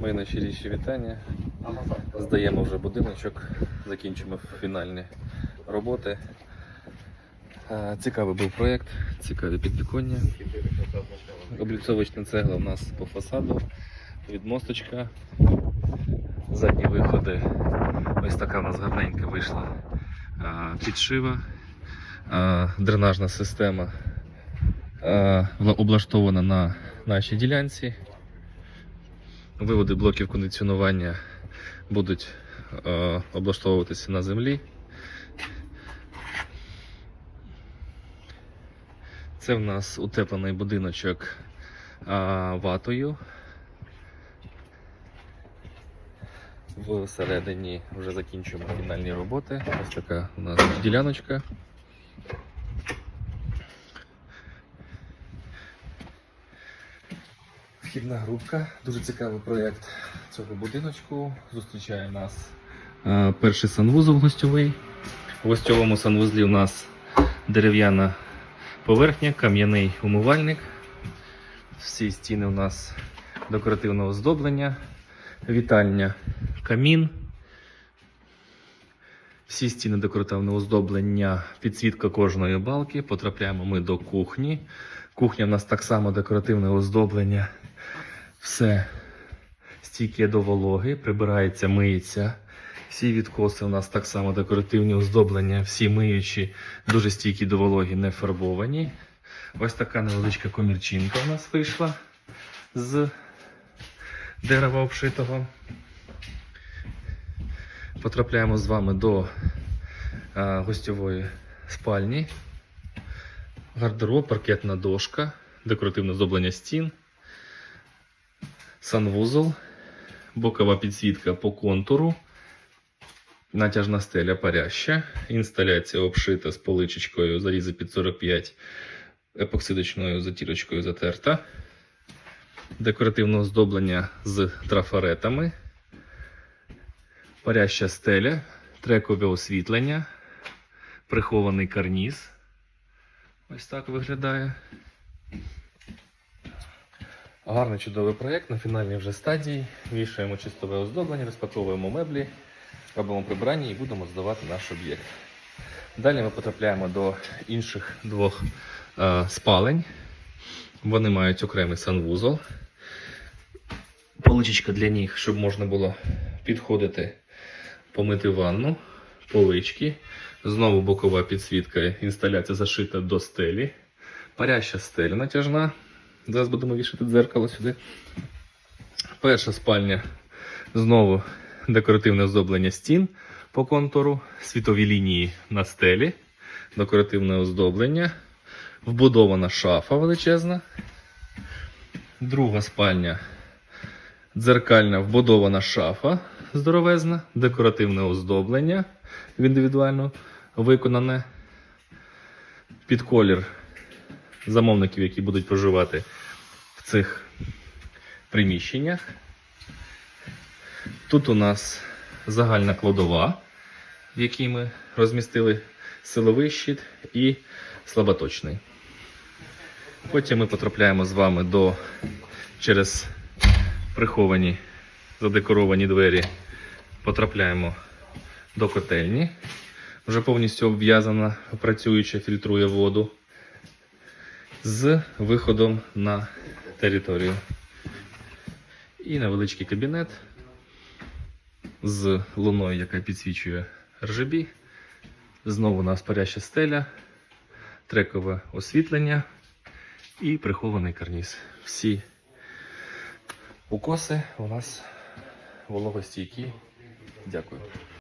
Мої найщиріші вітання. Здаємо вже будиночок, закінчимо фінальні роботи. Е, Цікавий був проєкт, цікаві підвіконня. Обліцовочна цегла у нас по фасаду, від мосточка. Задні виходи. Ось така у нас гарненька вийшла е, підшива. Е, Дренажна система облаштована на нашій ділянці. Виводи блоків кондиціонування будуть е, облаштовуватися на землі. Це в нас утеплений будиночок е, ватою. Всередині вже закінчуємо фінальні роботи. Ось така у нас діляночка. Вхідна групка, дуже цікавий проєкт цього будиночку. Зустрічає нас е, перший санвузол гостьовий. У гостьовому санвузлі у нас дерев'яна поверхня, кам'яний умивальник. Всі стіни у нас декоративного оздоблення, вітальня, камін. Всі стіни декоративного оздоблення, підсвітка кожної балки. Потрапляємо ми до кухні. Кухня у нас так само декоративне оздоблення. Все стійке до вологи, прибирається, миється. Всі відкоси у нас так само декоративні оздоблення, всі миючі, дуже стійкі до вологи, не фарбовані. Ось така невеличка комірчинка у нас вийшла з дерева обшитого. Потрапляємо з вами до а, гостьової спальні. Гардероб, паркетна дошка, декоративне оздоблення стін, санвузол, бокова підсвітка по контуру, натяжна стеля паряща, інсталяція обшита з поличечкою, зарізи під 45, епоксидочною затірочкою затерта, декоративне оздоблення з трафаретами, паряща стеля, трекове освітлення, прихований карніз. Ось так виглядає. Гарний чудовий проєкт на фінальній вже стадії. Вішаємо чистове оздоблення, розпаковуємо меблі, робимо прибрання і будемо здавати наш об'єкт. Далі ми потрапляємо до інших двох е, спалень. Вони мають окремий санвузол. Поличечка для них, щоб можна було підходити, помити ванну, полички. Знову бокова підсвітка, інсталяція зашита до стелі. Паряща стеля натяжна. Зараз будемо вішати дзеркало сюди. Перша спальня. Знову декоративне оздоблення стін по контуру, світові лінії на стелі, декоративне оздоблення, вбудована шафа величезна. Друга спальня. Дзеркальна вбудована шафа здоровезна, декоративне оздоблення індивідуально виконане під колір замовників, які будуть проживати цих приміщеннях. Тут у нас загальна кладова, в якій ми розмістили силовий щит і слаботочний. Потім ми потрапляємо з вами до через приховані задекоровані двері. Потрапляємо до котельні. Вже повністю обв'язана, працююча, фільтрує воду з виходом на територію. І невеличкий кабінет з луною, яка підсвічує RGB. Знову у нас паряща стеля, трекове освітлення і прихований карніз. Всі укоси у нас вологостійкі. Дякую.